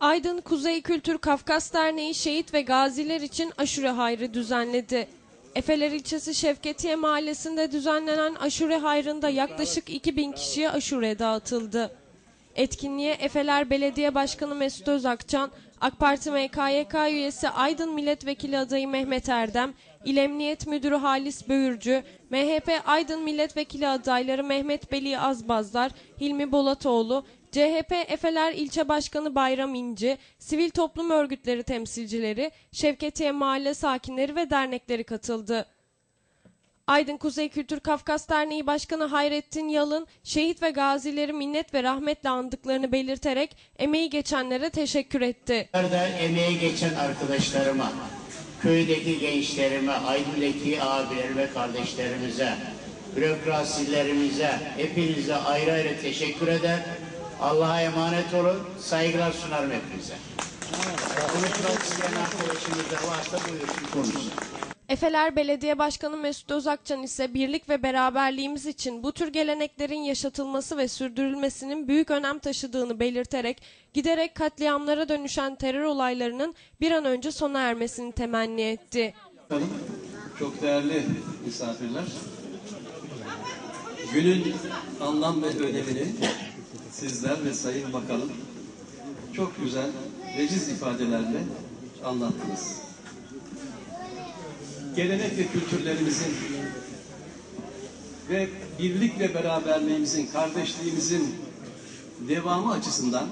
Aydın Kuzey Kültür Kafkas Derneği şehit ve gaziler için aşure hayrı düzenledi. Efeler ilçesi Şevketiye mahallesinde düzenlenen aşure hayrında yaklaşık 2000 kişiye aşure dağıtıldı. Etkinliğe Efeler Belediye Başkanı Mesut Özakçan, AK Parti MKYK üyesi Aydın Milletvekili adayı Mehmet Erdem, İl Emniyet Müdürü Halis Böğürcü, MHP Aydın Milletvekili adayları Mehmet Beli Azbazlar, Hilmi Bolatoğlu, CHP Efeler İlçe Başkanı Bayram İnci, sivil toplum örgütleri temsilcileri, Şevketiye mahalle sakinleri ve dernekleri katıldı. Aydın Kuzey Kültür Kafkas Derneği Başkanı Hayrettin Yalın, şehit ve gazileri minnet ve rahmetle andıklarını belirterek emeği geçenlere teşekkür etti. Emeği geçen arkadaşlarıma, köydeki gençlerime, Aydın'daki abiler ve kardeşlerimize, bürokrasilerimize, hepinize ayrı ayrı teşekkür eder. Allah'a emanet olun, saygılar sunarım hepinize. Konuşmak isteyen arkadaşımız da varsa buyursun konuşsun. Efeler Belediye Başkanı Mesut Özakçan ise birlik ve beraberliğimiz için bu tür geleneklerin yaşatılması ve sürdürülmesinin büyük önem taşıdığını belirterek giderek katliamlara dönüşen terör olaylarının bir an önce sona ermesini temenni etti. Çok değerli misafirler. Günün anlam ve önemini sizler ve Sayın Bakanım çok güzel, veciz ifadelerle anlattınız. Gelenek ve kültürlerimizin ve birlik ve beraberliğimizin, kardeşliğimizin devamı açısından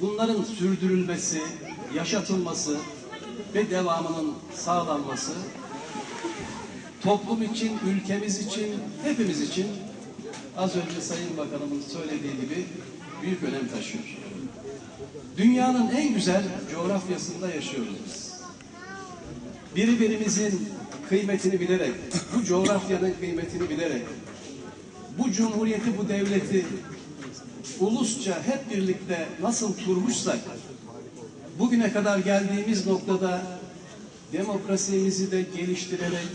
bunların sürdürülmesi, yaşatılması ve devamının sağlanması toplum için, ülkemiz için, hepimiz için az önce Sayın Bakanımın söylediği gibi büyük önem taşıyor. Dünyanın en güzel coğrafyasında yaşıyoruz biz. Birbirimizin kıymetini bilerek, bu coğrafyanın kıymetini bilerek, bu cumhuriyeti, bu devleti ulusça hep birlikte nasıl kurmuşsak, bugüne kadar geldiğimiz noktada demokrasimizi de geliştirerek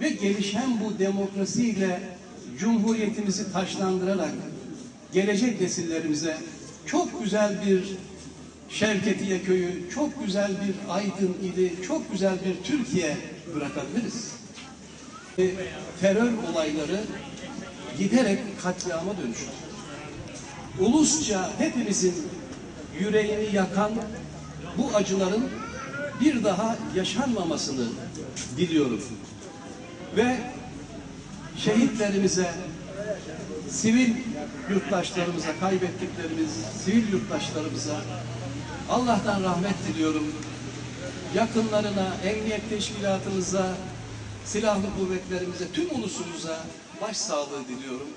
ve gelişen bu demokrasiyle cumhuriyetimizi taşlandırarak gelecek nesillerimize çok güzel bir Şevketiye köyü, çok güzel bir Aydın ili, çok güzel bir Türkiye bırakabiliriz. Ve terör olayları giderek katliama dönüşür. Ulusça hepimizin yüreğini yakan bu acıların bir daha yaşanmamasını diliyorum. Ve şehitlerimize, sivil yurttaşlarımıza, kaybettiklerimiz sivil yurttaşlarımıza Allah'tan rahmet diliyorum. Yakınlarına, emniyet teşkilatımıza, silahlı kuvvetlerimize, tüm ulusumuza başsağlığı diliyorum.